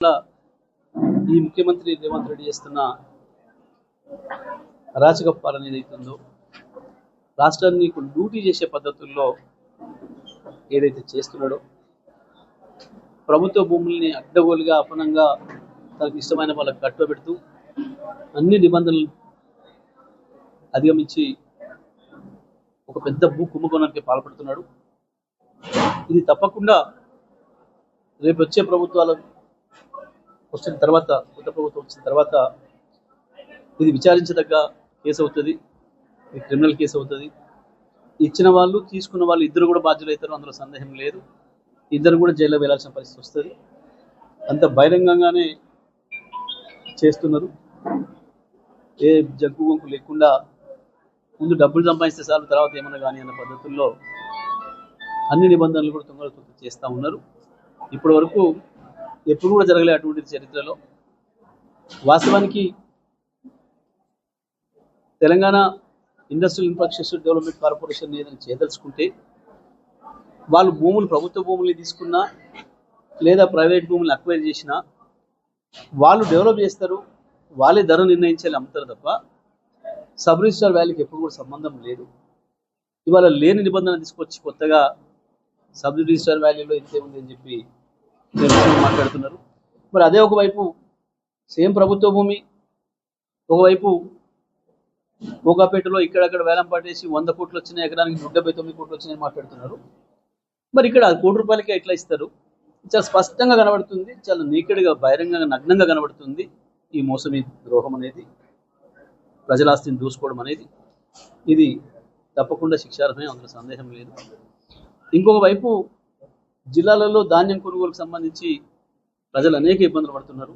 ఈ ముఖ్యమంత్రి రేవంత్ రెడ్డి చేస్తున్న అరాచక పాలన ఏదైతుందో రాష్ట్రాన్ని లూటీ చేసే పద్ధతుల్లో ఏదైతే చేస్తున్నాడో ప్రభుత్వ భూముల్ని అడ్డగోలుగా అపనంగా తనకు ఇష్టమైన వాళ్ళకి కట్టుబెడుతూ అన్ని నిబంధనలు అధిగమించి ఒక పెద్ద భూ కుంభకోణానికి పాల్పడుతున్నాడు. ఇది తప్పకుండా రేపు వచ్చే ప్రభుత్వాలు వచ్చిన తర్వాత కొత్త ప్రభుత్వం వచ్చిన తర్వాత ఇది విచారించదగ్గ కేసు అవుతుంది. ఇది క్రిమినల్ కేసు అవుతుంది. ఇచ్చిన వాళ్ళు తీసుకున్న వాళ్ళు ఇద్దరు కూడా బాధ్యులు అవుతారు అందులో సందేహం లేదు. ఇద్దరు కూడా జైల్లో వెళ్ళాల్సిన పరిస్థితి వస్తుంది. అంత బహిరంగంగానే చేస్తున్నారు. ఏ జగ్గు వంకు లేకుండా ముందు డబ్బులు సంపాదిస్తే చాలు తర్వాత ఏమన్నా కానీ అన్న పద్ధతుల్లో అన్ని నిబంధనలు కూడా తొందరగా చేస్తూ ఉన్నారు. ఇప్పటి వరకు ఎప్పుడు కూడా జరగలే అటువంటి చరిత్రలో. వాస్తవానికి Telangana industrial infrastructure development corporation ఏదైనా చేయదలుచుకుంటే వాళ్ళు భూములు ప్రభుత్వ భూములు తీసుకున్నా లేదా ప్రైవేట్ భూములు అక్వైర్ చేసినా వాళ్ళు డెవలప్ చేస్తారు వాళ్ళే ధర నిర్ణయించాలి అమ్ముతారు తప్ప సబ్ రిజిస్టర్ వ్యాలీకి ఎప్పుడు కూడా సంబంధం లేదు. ఇవాళ లేని నిబంధన తీసుకొచ్చి కొత్తగా సబ్ రిజిస్టార్ వ్యాలీలో ఇంతే ఉంది అని చెప్పి మాట్లాడుతున్నారు. మరి అదే ఒకవైపు సేమ్ ప్రభుత్వ భూమి ఒకవైపు భోగాపేటలో ఇక్కడక్కడ వేలం పాటేసి వంద కోట్లు వచ్చిన ఎకరానికి డెబ్బై తొమ్మిది కోట్లు వచ్చినాయని మాట్లాడుతున్నారు. మరి ఇక్కడ కోటి రూపాయలకే ఎట్లా ఇస్తారు? చాలా స్పష్టంగా కనబడుతుంది చాలా నీకెడ్గా బహిరంగంగా నగ్నంగా కనబడుతుంది ఈ మోసం ద్రోహం అనేది ప్రజల ఆస్తిని దూసుకోవడం అనేది. ఇది తప్పకుండా శిక్షార్హమే అందులో సందేహం లేదు. ఇంకొక వైపు జిల్లాలలో ధాన్యం కొనుగోలుకు సంబంధించి ప్రజలు అనేక ఇబ్బందులు పడుతున్నారు.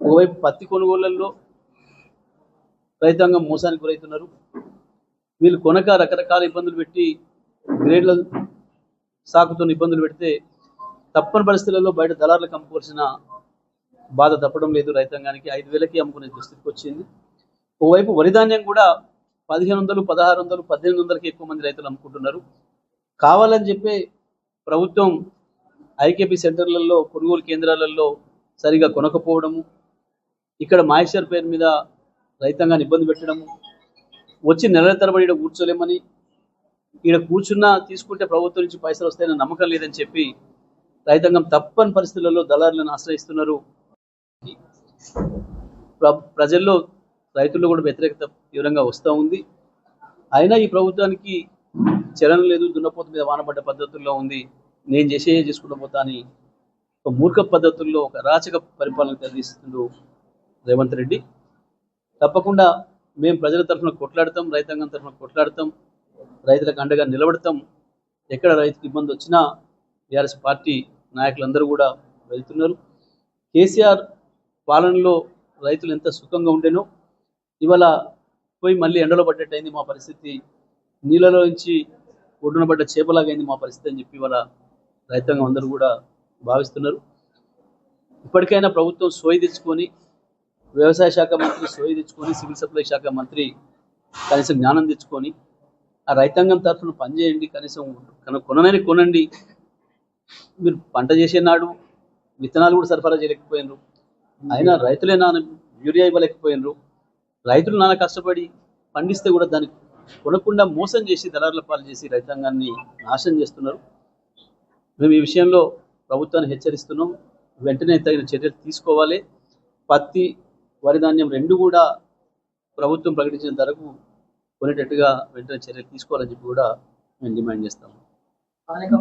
ఒకవైపు పత్తి కొనుగోళ్ళలో రైతాంగం మోసానికి గురవుతున్నారు వీళ్ళు కొనక రకరకాల ఇబ్బందులు పెట్టి గ్రేడ్ల సాకుతో ఇబ్బందులు పెడితే తప్పని పరిస్థితులలో బయట దళారులకు అమ్ముకోవాల్సిన బాధ తప్పడం లేదు. రైతాంగానికి ఐదు వేలకి అమ్ముకునే దుస్థితికి వచ్చింది. ఓవైపు వరి ధాన్యం కూడా పదిహేను వందలు పదహారు వందలు పద్దెనిమిది వందలకి ఎక్కువ మంది రైతులు అమ్ముకుంటున్నారు. కావాలని చెప్పి ప్రభుత్వం ఐకేపీ సెంటర్లలో కొనుగోలు కేంద్రాలలో సరిగా కొనకపోవడము ఇక్కడ మాయిశ్చర్ పేరు మీద రైతాంగాన్ని ఇబ్బంది పెట్టడము వచ్చి నెలల తరబడి ఈడ కూర్చోలేమని ఈడ కూర్చున్నా తీసుకుంటే ప్రభుత్వం నుంచి పైసలు వస్తాయని నమ్మకం లేదని చెప్పి రైతాంగం తప్పని పరిస్థితులలో దళారులను ఆశ్రయిస్తున్నారు. ప్ర- ప్రజల్లో రైతుల్లో కూడా వ్యతిరేకత తీవ్రంగా వస్తూ ఉంది. అయినా ఈ ప్రభుత్వానికి చలనం లేదు దున్నపోత మీద వానబడ్డ పద్ధతుల్లో ఉంది. నేను చేసే చేసుకుంటూ పోతా అని ఒక మూర్ఖ పద్ధతుల్లో ఒక రాచక పరిపాలన కలిగిస్తుండు రేవంత్ రెడ్డి. తప్పకుండా మేము ప్రజల తరఫున కొట్లాడతాం రైతాంగం తరఫున కొట్లాడతాం రైతులకు అండగా నిలబడతాం. ఎక్కడ రైతుకు ఇబ్బంది వచ్చినా టీఆర్ఎస్ పార్టీ నాయకులందరూ కూడా వెళ్తున్నారు. కేసీఆర్ పాలనలో రైతులు ఎంత సుఖంగా ఉండేనో. ఇవాళ పోయి మళ్ళీ ఎండలో పడ్డట్టయింది మా పరిస్థితి. నీళ్ళలో నుంచి ఒడ్డున పడ్డ చేపలాగా అయింది మా పరిస్థితి అని చెప్పి వాళ్ళ రైతాంగం అందరూ కూడా భావిస్తున్నారు. ఇప్పటికైనా ప్రభుత్వం సోయి తెచ్చుకొని వ్యవసాయ శాఖ మంత్రి సోయి తెచ్చుకొని సివిల్ సప్లై శాఖ మంత్రి కనీసం జ్ఞానం తెచ్చుకొని ఆ రైతాంగం తరఫున పనిచేయండి కనీసం కన- కొననని కొనండి. మీరు పంట చేసే నాడు విత్తనాలు కూడా సరఫరా చేయలేకపోయినరు. అయినా రైతులే నాన్న యూరియా ఇవ్వలేకపోయినరు. రైతులు నాన్న కష్టపడి పండిస్తే కూడా దానికి కొనకుండా మోసం చేసి దళారుల పాలు చేసి రైతాంగాన్ని నాశనం చేస్తున్నారు. మేము ఈ విషయంలో ప్రభుత్వాన్ని హెచ్చరిస్తున్నాం. వెంటనే తగిన చర్యలు తీసుకోవాలి. పత్తి వరి ధాన్యం రెండు కూడా ప్రభుత్వం ప్రకటించిన ధరకు కొనేటట్టుగా వెంటనే చర్యలు తీసుకోవాలని చెప్పి కూడా మేము డిమాండ్ చేస్తాము. స్థానిక